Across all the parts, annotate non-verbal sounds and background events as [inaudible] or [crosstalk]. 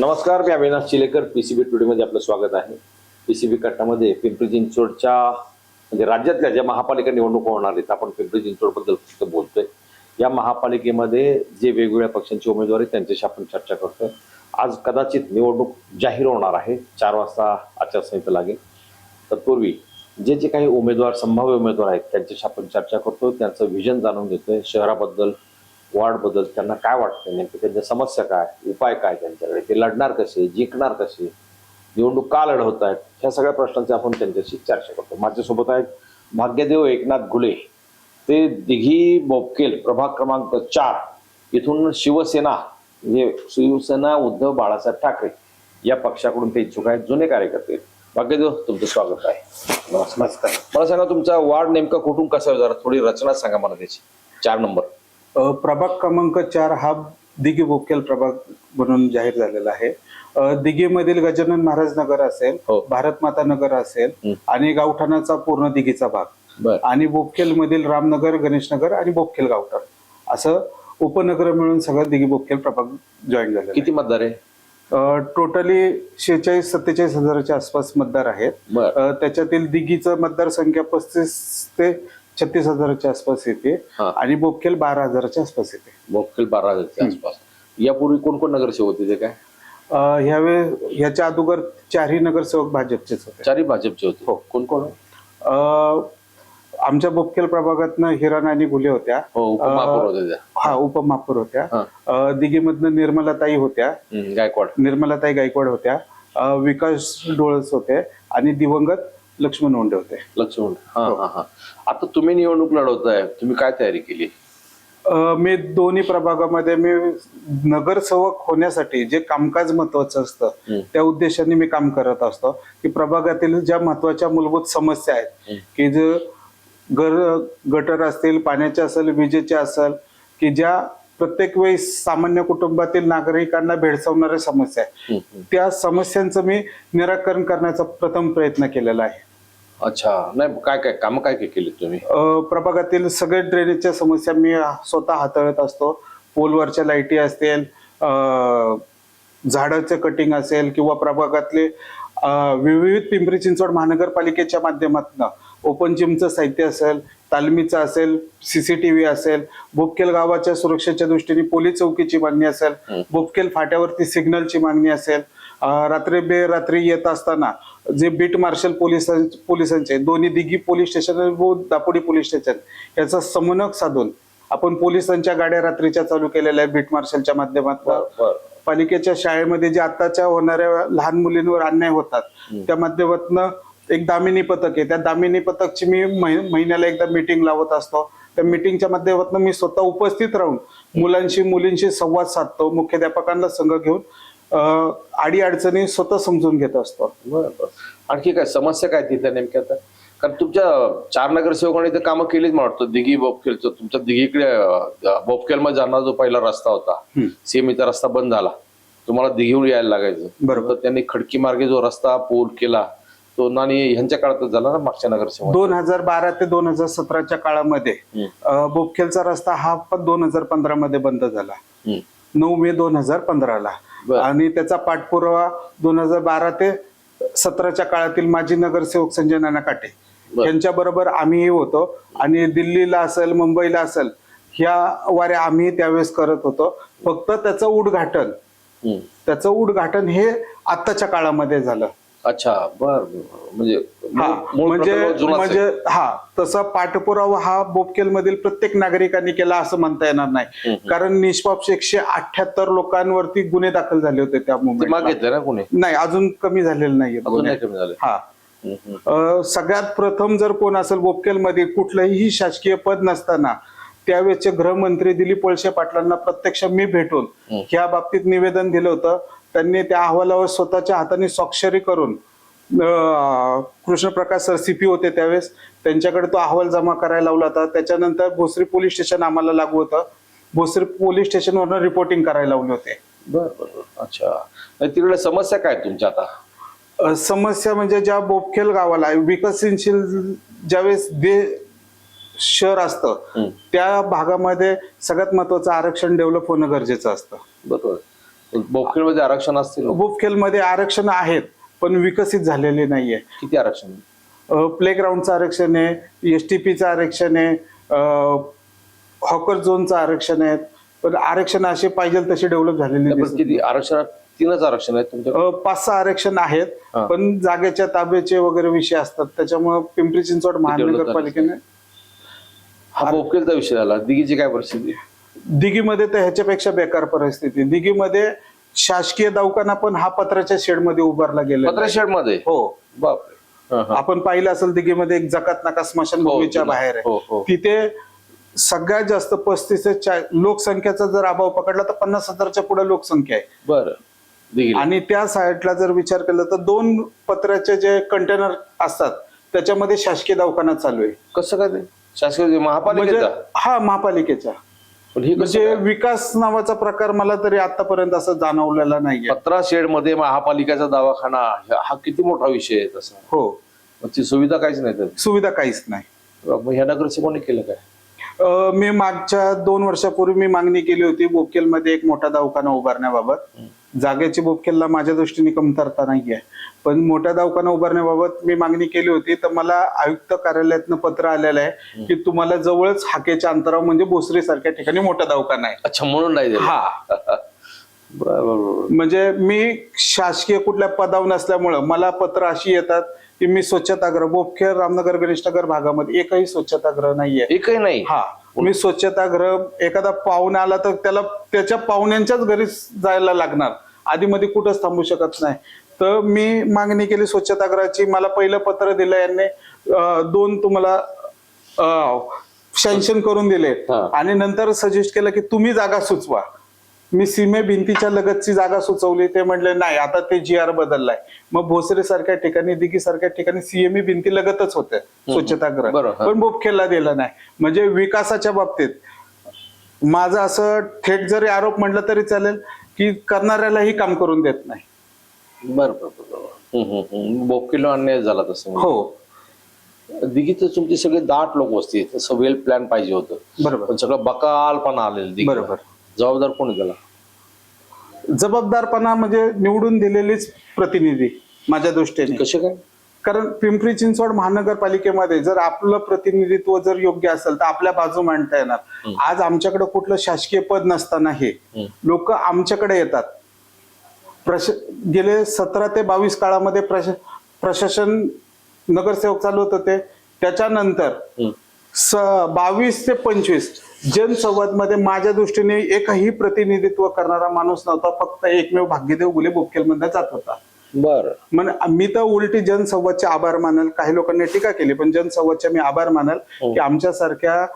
नमस्कार मी अविनाश चिलेकर पीसीबी टुडेमध्ये आपलं स्वागत आहे. पीसीबी कट्टामध्ये पिंपरी चिंचवडच्या म्हणजे राज्यातल्या ज्या महापालिका निवडणुका होणार आहेत आपण पिंपरी चिंचवडबद्दल फक्त बोलतोय. या महापालिकेमध्ये जे वेगवेगळ्या पक्षांचे उमेदवार आहेत त्यांच्याशी आपण चर्चा करतोय. आज कदाचित निवडणूक जाहीर होणार आहे चार वाजता आचारसंहिता लागेल. तत्पूर्वी जे जे काही उमेदवार संभाव्य उमेदवार आहेत त्यांच्याशी आपण चर्चा करतो त्यांचं व्हिजन जाणून घेतोय. शहराबद्दल वॉर्डबद्दल त्यांना काय वाटतं नेमकं त्यांच्या समस्या काय? उपाय काय त्यांच्याकडे? ते लढणार कसे? जिंकणार कसे? निवडणूक का लढवत आहेत? ह्या सगळ्या प्रश्नांची आपण त्यांच्याशी चर्चा करतो. माझ्यासोबत आहेत भाग्यदेव एकनाथ घुले. ते दिघी बोपकेल प्रभाग क्रमांक चार. इथून शिवसेना म्हणजे शिवसेना उद्धव बाळासाहेब ठाकरे या पक्षाकडून ते इच्छुक आहेत जुने कार्यकर्ते. भाग्यदेव तुमचं स्वागत आहे. नमस्कार. मला सांगा तुमचा वार्ड नेमका कुठून कसा आहे जरा थोडी रचना सांगा मला त्याची. चार नंबर. प्रभाग क्रमांक चार हा दिघी बोकेल प्रभाग म्हणून जाहीर झालेला आहे. दिघीमधील गजानन महाराज नगर असेल हो. भारत माता नगर असेल. आणि गावठाणाचा पूर्ण दिघीचा भाग. आणि बोपखेल मधील रामनगर गणेश नगर आणि बोपखेल गावठाण. असं उपनगर मिळून सगळं दिघी बोपखेल प्रभाग जॉईन झालेला किती मतदार आहे? टोटली शेहेचाळीस सत्तेचाळीस हजाराच्या आसपास मतदार आहेत. त्याच्यातील दिघीचं मतदारसंख्या पस्तीस ते छत्तीस हजाराच्या आसपास येते हा. आणि बोपखेल बारा हजाराच्या आसपास येते. बोपखेल बारा हजारच्या आसपास. यापूर्वी कोण कोण नगरसेवक होते ते काय? अ, ह्याच्या अगोदर चारही नगरसेवक भाजपचेच होते. चारही भाजपचे होते. हो. कोण कोण अ, आमच्या बोपखेल प्रभागातनं हिरा नानी घुले होत्या. हो उपमहापौर होते त्या. हा उपमहापौर होत्या. हा. अ, दिघीमधनं निर्मलाताई होत्या. हम्म, गायकवाड. निर्मलाताई गायकवाड होत्या. अ, विकास डोळस होते. आणि दिवंगत लक्ष्मण ओंडे होते लक्ष्मण हा हा. हा आता तुम्ही निवडणूक लढवताय. तुम्ही काय तयारी केली? अ, मी दोन्ही प्रभागामध्ये मी नगरसेवक होण्यासाठी जे कामकाज महत्वाचं असतं. त्या उद्देशाने मी काम करत असतो. की प्रभागातील ज्या महत्त्वाच्या मूलभूत समस्या आहेत की जे घर गटर असतील पाण्याचे असेल विजेचे असेल की ज्या प्रत्येक वेळी सामान्य कुटुंबातील नागरिकांना भेडसावणाऱ्या समस्या हम्म. त्या समस्यांचं मी निराकरण करण्याचा प्रथम प्रयत्न केलेला आहे. अच्छा नाही काय काय काम काय काय केली तुम्ही? प्रभागातील सगळे ड्रेनेजच्या समस्या मी स्वतः हाताळत असतो. पोलवरच्या लाईटी असतील झाडाचं कटिंग असेल किंवा प्रभागातले विविध पिंपरी चिंचवड महानगरपालिकेच्या माध्यमातून ओपन जिमचं साहित्य असेल तालमीचं असेल सीसीटीव्ही असेल बोपकेल गावाच्या सुरक्षेच्या दृष्टीने पोलीस चौकीची मागणी असेल. बोपकेल फाट्यावरती सिग्नलची मागणी असेल रात्री बेरात्री येत असताना जे बीट मार्शल पोलिसां पोलिसांचे दोन्ही दिघी पोलीस स्टेशन व दापोडी पोलीस स्टेशन याचा समन्वय साधून आपण पोलिसांच्या गाड्या रात्रीच्या चालू केलेल्या आहे बीट मार्शलच्या माध्यमातून. पालिकेच्या शाळेमध्ये जे आताच्या होणाऱ्या लहान मुलींवर अन्याय होतात त्या माध्यमातून एक दामिनी पथक आहे. त्या दामिनी पथकची मी महि- महिन्याला एकदा मीटिंग लावत असतो. त्या मीटिंगच्या माध्यमातून मी स्वतः उपस्थित राहून मुलांशी मुलींशी संवाद साधतो मुख्याध्यापकांना संघ घेऊन अडी अडचणी स्वतः समजून घेत असतो. बर बर आणखी काय समस्या काय तिथे नेमक्या आता? कारण तुमच्या चार नगरसेवकांनी तर कामं केलीच मला वाटतं. दिघी बोपखेलचं तुमच्या दिघीकडे बोपखेल मध्ये जाणारा जो पहिला रस्ता होता. सीएमईचा रस्ता बंद झाला. तुम्हाला दिघीहून यायला लागायचं. बरोबर. त्यांनी खडकी मार्गे जो रस्ता पूल केला तो नानी ह्यांच्या काळातच झाला ना मागच्या नगरसेवक दोन हजार बारा ते दोन हजार सतराच्या काळामध्ये बोपखेलचा रस्ता हा पण दोन हजार पंधरा मध्ये बंद झाला. नऊ मे दोन हजार पंधराला. आणि त्याचा पाठपुरावा दोन हजार बारा ते सतराच्या काळातील माजी नगरसेवक संजय नाना काटे. यांच्या बरोबर आम्हीही होतो आणि दिल्लीला असेल मुंबईला असेल ह्या वाऱ्या आम्ही त्यावेळेस करत होतो फक्त त्याचं उद्घाटन. त्याचं उद्घाटन हे आत्ताच्या काळामध्ये झालं अच्छा बर. म्हणजे हा मूळ म्हणजे प्रकल्प जुनाच आहे. म्हणजे हा तसा पाठपुरावा हा बोपकेल मधील प्रत्येक नागरिकांनी केला असं म्हणता येणार नाही हम्म. कारण निष्पाप एकशे अठ्याहत्तर लोकांवरती गुन्हे दाखल झाले होते त्या ते मुंबईत मागितलं ना कोणी नाही अजून कमी झालेले नाहीये अजून गुन्हे. नाही कमी झालं हा हम्म, हम्म. अं, सगळ्यात प्रथम जर कोण असेल बोपकेल मध्ये कुठलंही शासकीय पद नसताना त्यावेळेचे गृहमंत्री दिलीप वळसे पाटलांना प्रत्यक्ष मी भेटून. ह्या बाबतीत निवेदन दिलं होतं त्यांनी त्या अहवालावर स्वतःच्या हाताने स्वाक्षरी करून कृष्णप्रकाश सर सीपी होते त्यावेळेस त्यांच्याकडे तो अहवाल जमा करायला लावला होता. त्याच्यानंतर भोसरी पोलीस स्टेशन आम्हाला लागू होतं. भोसरी पोलीस स्टेशनवरनं रिपोर्टिंग करायला लावले होते. बर. अच्छा. तिकडे समस्या काय तुमच्या आता? समस्या म्हणजे ज्या बोपखेल गावाला विकसनशील ज्यावेळेस दे शहर असतं. त्या भागामध्ये सगळ्यात महत्वाचं आरक्षण डेव्हलप होणं गरजेचं असतं. बरोबर. बोपखेडमध्ये आरक्षण असतील? बुफखेलमध्ये आरक्षण आहेत पण विकसित झालेले नाहीये. किती आरक्षण प्ले ग्राउंडचं आरक्षण आहे एस टी पीचं आरक्षण आहे हॉकर झोनचं आरक्षण आहे पण आरक्षण असे पाहिजे तसे डेव्हलप झालेले आरक्षणात तीनच आरक्षण आहेत तुमच्या? पाच सहा आरक्षण आहेत. पण जागेच्या ताब्याचे वगैरे विषय असतात त्याच्यामुळे पिंपरी चिंचवड महानगरपालिकेने हा बोपखेलचा विषय झाला. दिघीची काय परिस्थिती? दिघीमध्ये तर ह्याच्यापेक्षा बेकार परिस्थिती. दिघीमध्ये शासकीय दवाखाना पण हा पत्राच्या शेडमध्ये उभारला गेला पत्रशेडमध्ये हो. बापरे. हा, हा. आपण पाहिलं असेल दिघीमध्ये एक जकात नाका स्मशानभूमीच्या जुना. बाहेर हो, आहे. हो. तिथे सगळ्यात जास्त पस्तीस ते लोकसंख्येचा जर अभाव पकडला तर पन्नास हजारच्या पुढे लोकसंख्या आहे. बरं. आणि त्या साईडला जर विचार केला तर दोन पत्र्याचे जे कंटेनर असतात त्याच्यामध्ये शासकीय दवाखाना चालू आहे. कसं काय ते? शासकीय म्हणजे महापालिकेचा? हा महापालिकेचा. पण ही कसं म्हणजे? विकास नावाचा प्रकार मला तरी आतापर्यंत असं जाणवलेला नाहीये. पत्रा शेडमध्ये महापालिकेचा दवाखाना हा किती मोठा विषय आहे तसा? हो. सुविधा काहीच नाही तर सुविधा काहीच नाही. मग ह्या नगरसेवकांनी केलं काय? मी मागच्या दोन वर्षापूर्वी मी मागणी केली होती बोपकेलमध्ये एक मोठा दवाखाना उभारण्याबाबत. जागेची बोपकेलला माझ्या दृष्टीने कमतरता नाहीये. पण मोठा दवाखाना उभारण्याबाबत मी मागणी केली होती. तर मला आयुक्त कार्यालयातनं पत्र आलेलं आहे की तुम्हाला जवळच हाकेच्या अंतरावर म्हणजे भोसरी सारख्या ठिकाणी मोठा दवाखाना आहे. अच्छा म्हणून नाही हा. म्हणजे मी शासकीय कुठल्या पदावर नसल्यामुळं मला पत्र अशी येतात की मी स्वच्छतागृह बोपखेर रामनगर गणेशनगर भागामध्ये एकही स्वच्छतागृह नाहीये. एकही नाही? हा. मी स्वच्छतागृह एखादा पाहुणा आला तर त्याला त्याच्या पाहुण्यांच्याच घरी जायला लागणार. आधी मध्ये कुठंच थांबू शकत नाही. तर मी मागणी केली स्वच्छतागृहाची मला पहिलं पत्र दिलं यांनी. दोन तुम्हाला सँक्शन करून दिले. आणि नंतर सजेस्ट केलं की तुम्ही जागा सुचवा. मी सीमे भिंतीच्या लगतची जागा सुचवली ते म्हणले नाही आता ते जी आर बदललाय. मग भोसरे सारख्या ठिकाणी दिघी सारख्या ठिकाणी सीएमई भिंती लगतच होते स्वच्छतागृह बरोबर. पण बोपखेलला दिलं नाही. म्हणजे विकासाच्या बाबतीत माझं असं थेट जरी आरोप म्हटलं तरी चालेल की करणाऱ्यालाही काम करून देत नाही. बरं बरं बरं, बरं हम्म, हम्म, हम्म. बोपकिलो अन्याय झाला तसं हो. दिघीत तुमची सगळे दाट लोक वस्ती वेल प्लॅन पाहिजे होतं. बरोबर. पण सगळं बकालपणा आलेलं दिघीला. बरोबर. जबाबदार कोणी त्याला? जबाबदारपणा म्हणजे निवडून दिलेलीच प्रतिनिधी माझ्या दृष्टीने. कसे काय? कारण पिंपरी चिंचवड महानगरपालिकेमध्ये जर आपलं प्रतिनिधित्व जर योग्य असेल तर आपल्या बाजू मांडता येणार. आज आमच्याकडे कुठलं शासकीय पद नसताना हे. लोक आमच्याकडे येतात. प्रश गेले सतरा ते बावीस काळामध्ये प्रश प्रशासन नगरसेवक चालू होत होते त्याच्यानंतर बावीस ते पंचवीस जनसंवादमध्ये माझ्या दृष्टीने एकही प्रतिनिधित्व करणारा माणूस नव्हता फक्त एकमेव भाग्यदेव गुले मध्ये जात होता. बरं. मन मी तर उलटी जनसंवादचे आभार मानल काही लोकांनी टीका केली पण जनसंवादचे मी आभार मानल हो. की आमच्यासारख्या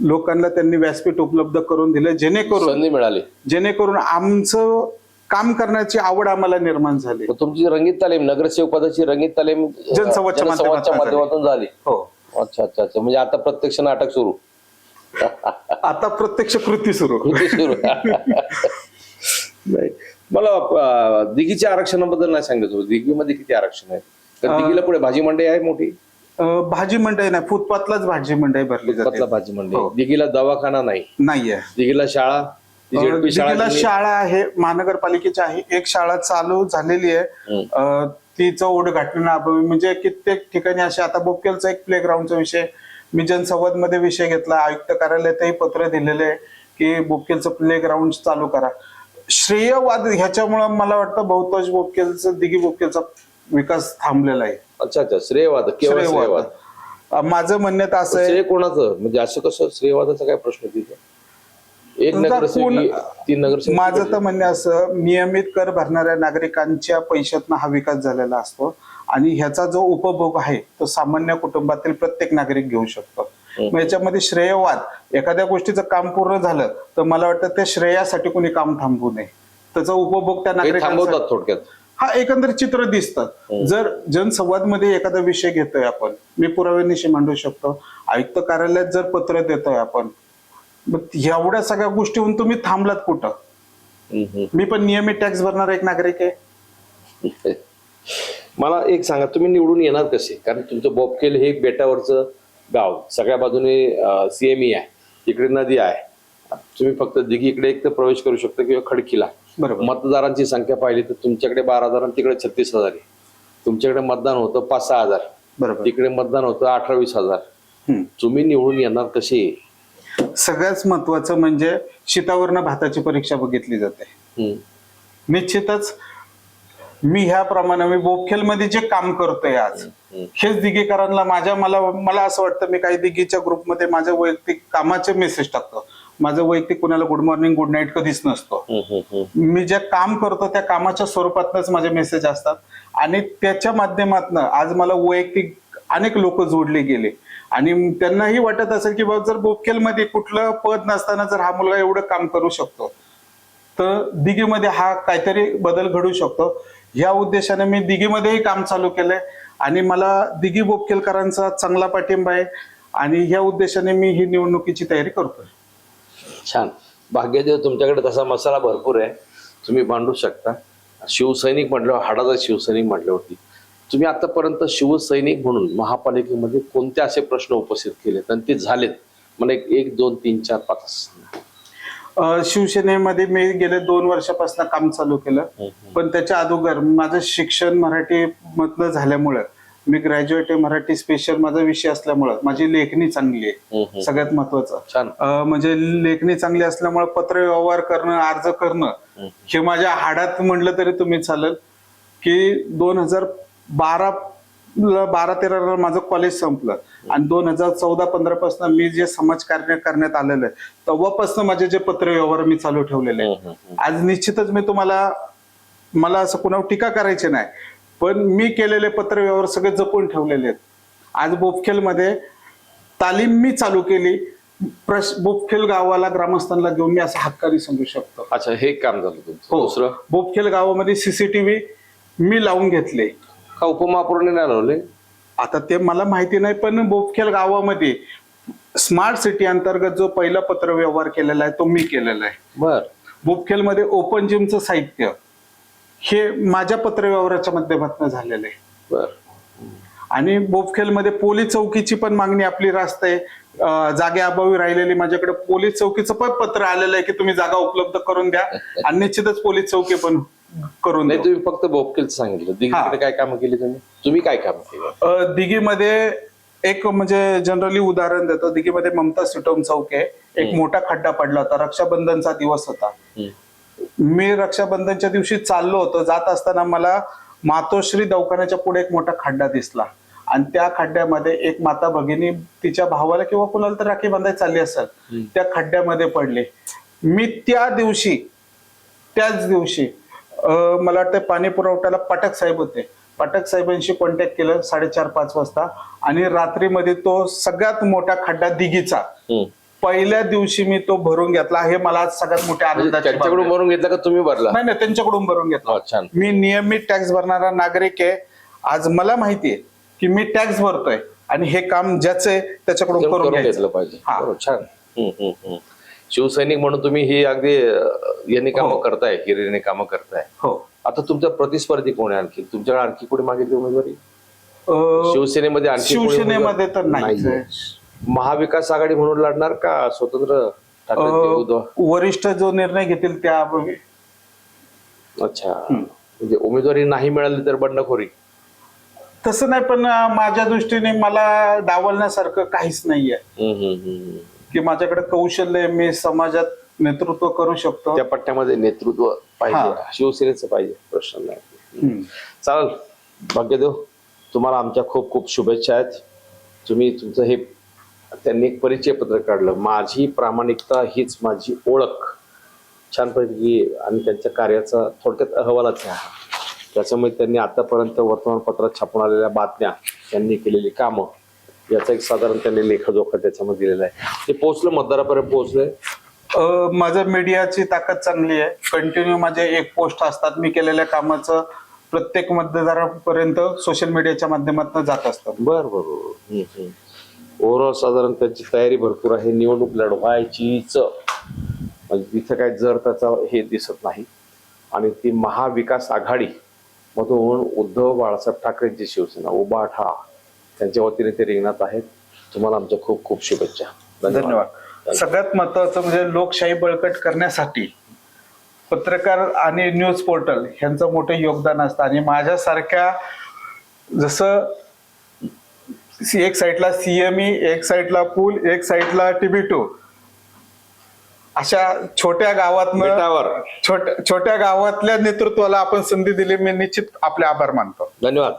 लोकांना त्यांनी व्यासपीठ उपलब्ध करून दिलं जेणेकरून मिळाली. जेणेकरून आमचं काम करण्याची आवड आम्हाला निर्माण झाली. तुमची रंगीत तालीम नगरसेवक पदाची रंगीत तालीम जनसंवादच्या माध्यमातून झाली. हो. अच्छा अच्छा अच्छा. म्हणजे आता प्रत्यक्ष नाटक सुरू. आता प्रत्यक्ष कृती सुरू. कृती सुरू. नाही. मला दिघीच्या आरक्षणाबद्दल नाही सांगत होतो. दिघीमध्ये किती आरक्षण आहे तर दिघीला पुढे भाजी मंडई आहे मोठी? भाजी मंडई नाही. फुटपाथलाच भाजी मंडई भरली जाते. भाजी मंडई. हो. दिघीला दवाखाना नाही. नाहीये. दिघीला शाळा ती ZP शाळा आहे महानगरपालिकेची आहे. एक शाळा चालू झालेली आहे. तिचं उद्घाटन अभावी म्हणजे कित्येक ठिकाणी असे आता बोपकेलचा एक प्ले ग्राउंडचा विषय मी जनसंवादमध्ये विषय घेतला आयुक्त कार्यालयातही पत्र दिलेले आहे की बोपकेलचं प्ले ग्राउंड चालू करा. श्रेयवाद ह्याच्यामुळं मला वाटतं बहुतांश बोपकेलचं दिघी बोपकेलचा विकास थांबलेला आहे. अच्छा अच्छा श्रेयवाद केवळ श्रेयवाद. माझं म्हणण्यात असं आहे श्रेय कोणाचं? म्हणजे असं कसं श्रेयवादाचा काय प्रश्न तिथे? एक तीन नगरसेवक माझं तर म्हणणे असं नियमित कर भरणाऱ्या नागरिकांच्या पैशातनं हा विकास झालेला असतो. आणि ह्याचा जो उपभोग आहे तो सामान्य कुटुंबातील प्रत्येक नागरिक घेऊ शकतो. मग याच्यामध्ये श्रेयवाद एखाद्या गोष्टीचं काम पूर्ण झालं तर मला वाटतं त्या श्रेयासाठी कोणी काम थांबवू नये. त्याचा उपभोग त्या थांबवतात थोडक्यात. हा एकंदर चित्र दिसतात जर जनसंवादमध्ये एखादा विषय घेतोय आपण मी पुराव्यानिशी मांडू शकतो. आयुक्त कार्यालयात जर पत्र देतोय आपण मग एवढ्या सगळ्या गोष्टीहून तुम्ही थांबलात कुठं. मी पण नियमित टॅक्स भरणारा एक नागरिक आहे. [laughs] मला एक सांगा तुम्ही निवडून येणार कसे? कारण तुमचं बोपकेल हे बेटावरचं गाव सगळ्या बाजूने सीएमई आहे इकडे नदी आहे. तुम्ही फक्त दिघी इकडे एक तर प्रवेश करू शकता किंवा खडकीला. बरोबर. मतदारांची संख्या पाहिली तर तुमच्याकडे बारा हजार आणि तिकडे छत्तीस हजार आहे. तुमच्याकडे मतदान होतं पाच सहा हजार. बरोबर. तिकडे मतदान होतं अठरा वीस हजार. तुम्ही निवडून येणार कसे? सगळ्यात महत्वाचं म्हणजे शीतावरनं भाताची परीक्षा बघितली जाते. निश्चितच मी ह्याप्रमाणे मी बोपखेलमध्ये जे काम करतोय आज. हेच दिघेकरांना माझ्या मला मला असं वाटतं मी काही दिघीच्या ग्रुपमध्ये माझ्या वैयक्तिक कामाचे मेसेज टाकतो. माझं वैयक्तिक कुणाला गुड मॉर्निंग गुड नाईट कधीच नसतो. मी जे काम करतो त्या कामाच्या स्वरूपातच माझे मेसेज असतात. आणि त्याच्या माध्यमातून आज मला वैयक्तिक अनेक लोक जोडले गेले. आणि त्यांनाही वाटत असेल की बाबा जर बोपखेलमध्ये कुठलं पद नसताना जर हा मुलगा एवढं काम करू शकतो तर दिघीमध्ये हा काहीतरी बदल घडू शकतो. या उद्देशाने मी दिघीमध्येही काम चालू केलंय आणि मला दिघी बोपकेलकरांचा चांगला पाठिंबा आहे आणि या उद्देशाने मी ही निवडणुकीची तयारी करतोय. छान. भाग्यदेव तुमच्याकडे तसा मसाला भरपूर आहे. तुम्ही मांडू शकता. शिवसैनिक म्हटलं हाडाचा शिवसैनिक म्हटल्यावरती तुम्ही आतापर्यंत शिवसैनिक म्हणून महापालिकेमध्ये कोणते असे प्रश्न उपस्थित केलेत? आणि ते झालेत. मला एक एक दोन तीन चार पाच शिवसेनेमध्ये मी गेले दोन वर्षापासून काम चालू केलं. पण त्याच्या अगोदर माझं शिक्षण मराठी मधनं झाल्यामुळं मी ग्रॅज्युएट आहे मराठी स्पेशल माझा विषय असल्यामुळं माझी लेखणी चांगली आहे. सगळ्यात महत्वाचं म्हणजे लेखणी चांगली असल्यामुळे पत्र व्यवहार करणं अर्ज करणं. हे माझ्या हाडात म्हटलं तरी तुम्ही चालेल की दोन हजार बारा बारा तेराला माझं कॉलेज संपलं. आणि दोन हजार चौदा पंधरा पासून मी जे समाजकार्य करण्यात आलेलं आहे तेव्हापासून माझे जे पत्र व्यवहार मी चालू ठेवलेले आहे आज निश्चितच मी तुम्हाला मला असं कुणावर टीका करायची नाही पण मी केलेले पत्र व्यवहार सगळे जपून ठेवलेले आहेत. आज बोपखेलमध्ये तालीम मी चालू केली प्रश बोपखेल गावाला ग्रामस्थांना घेऊन मी असं हक्काने सांगू शकतो. अच्छा हे काम झालं हो. बोपखेल गावामध्ये सीसीटीव्ही मी लावून घेतले. का उपमहापौरांनी नाही लावले? आता ते मला माहिती नाही पण बोपखेल गावामध्ये स्मार्ट सिटी अंतर्गत जो पहिला पत्र व्यवहार केलेला आहे तो मी केलेला आहे. बर. बोपखेलमध्ये ओपन जिमचं साहित्य हे माझ्या पत्रव्यवहाराच्या माध्यमातून झालेलं आहे. बर. आणि बोपखेलमध्ये पोलीस चौकीची पण मागणी आपली रास्त आहे. अं, जागेअभावी राहिलेली माझ्याकडे पोलीस चौकीचं पण पत्र आलेलं आहे की तुम्ही जागा उपलब्ध करून द्या. आणि निश्चितच पोलीस चौकी पण करून नाही तुम्ही फक्त बोपकेलचं सांगितलं. दिल्लीकडे काय कामं केली तुम्ही? तुम्ही काय कामं केली? दिघीमध्ये एक म्हणजे जनरली उदाहरण देतो. दिघीमध्ये ममता सिटोम चौक आहे. एक मोठा खड्डा पडला होता. रक्षाबंधनचा दिवस होता. मी रक्षाबंधनच्या दिवशी चाललो होतो. जात असताना मला मातोश्री दवाखान्याच्या पुढे एक मोठा खड्डा दिसला. आणि त्या खड्ड्यामध्ये एक माता भगिनी तिच्या भावाला किंवा कुणाला तर राखी बांधायला चालली असेल त्या खड्ड्यामध्ये पडले. मी त्या दिवशी त्याच दिवशी मला वाटतं पाणी पुरवठ्याला पाठक साहेब होते. पाठक साहेबांशी कॉन्टॅक्ट केलं साडेचार पाच वाजता. आणि रात्रीमध्ये तो सगळ्यात मोठा खड्डा दिघीचा. पहिल्या दिवशी मी तो भरून घेतला. हे मला आज सगळ्यात मोठ्या म्हणजे आहे. भरून घेतला का तुम्ही भरला? नाही नाही त्यांच्याकडून भरून घेतला. हो, छान. मी नियमित टॅक्स भरणारा नागरिक आहे. आज मला माहिती आहे की मी टॅक्स भरतोय. आणि हे काम ज्याचं आहे त्याच्याकडून करून घेतलं पाहिजे. हा. छान. शिवसैनिक म्हणून तुम्ही ही अगदी यांनी कामं हो. करताय हिरिरीने कामं करताय हो आता तुमच्या प्रतिस्पर्धी कोण आहे आणखी तुमच्याकडे आणखी कोणी मागितली उमेदवारी शिवसेनेमध्ये आणखी शिवसेनेमध्ये? तर आहे. महाविकास आघाडी म्हणून लढणार का स्वतंत्र? वरिष्ठ जो निर्णय घेतील त्या अच्छा म्हणजे उमेदवारी नाही मिळाली तर बंडखोरी तसं नाही पण माझ्या दृष्टीने मला डावलण्यासारखं काहीच नाहीये. की माझ्याकडे कौशल्य आहे, मी समाजात नेतृत्व करू शकतो त्या पट्ट्यामध्ये नेतृत्व पाहिजे हा. शिवसेनेचं पाहिजे प्रश्न नाही हम्म. चालेल भाग्यदेव तुम्हाला आमच्या खूप खूप शुभेच्छा आहेत तुम्ही तुमचं हे त्यांनी एक परिचय पत्र काढलं माझी प्रामाणिकता हीच माझी ओळख छानपैकी आणि त्यांच्या कार्याचा थोडक्यात अहवालच आहे हा. त्याच्यामुळे त्यांनी आतापर्यंत वर्तमानपत्रात छापून आलेल्या बातम्या त्यांनी केलेली कामं याचा एक साधारण त्यांनी लेखाजोखा त्याच्यामध्ये दिलेला आहे. ते पोहोचलं मतदारापर्यंत पोहोचलंय? माझं मीडियाची ताकद चांगली आहे. कंटिन्यू माझे एक पोस्ट असतात. मी केलेल्या कामाचं प्रत्येक मतदारापर्यंत सोशल मीडियाच्या माध्यमातून जात असतं बर बर ओव्हरऑल साधारण त्यांची तयारी भरपूर आहे. निवडणूक लढवायचीच. म्हणजे तिथं काय जर त्याचा हे दिसत नाही. आणि ती महाविकास आघाडी मधून उद्धव बाळासाहेब ठाकरेंची शिवसेना उबाठा. त्यांच्या वतीने ते रिंगणात आहेत. तुम्हाला आमच्या खूप खूप शुभेच्छा. धन्यवाद. सगळ्यात महत्वाचं म्हणजे लोकशाही बळकट करण्यासाठी पत्रकार आणि न्यूज पोर्टल ह्यांचं मोठं योगदान असतं. आणि माझ्यासारख्या जसं एक साईडला सीएमई एक साईडला पूल एक साईडला टीबी टू अशा छोट्या छोट्या छोट्या गावातल्या नेतृत्वाला आपण संधी दिली. मी निश्चित आपले आभार मानतो. धन्यवाद.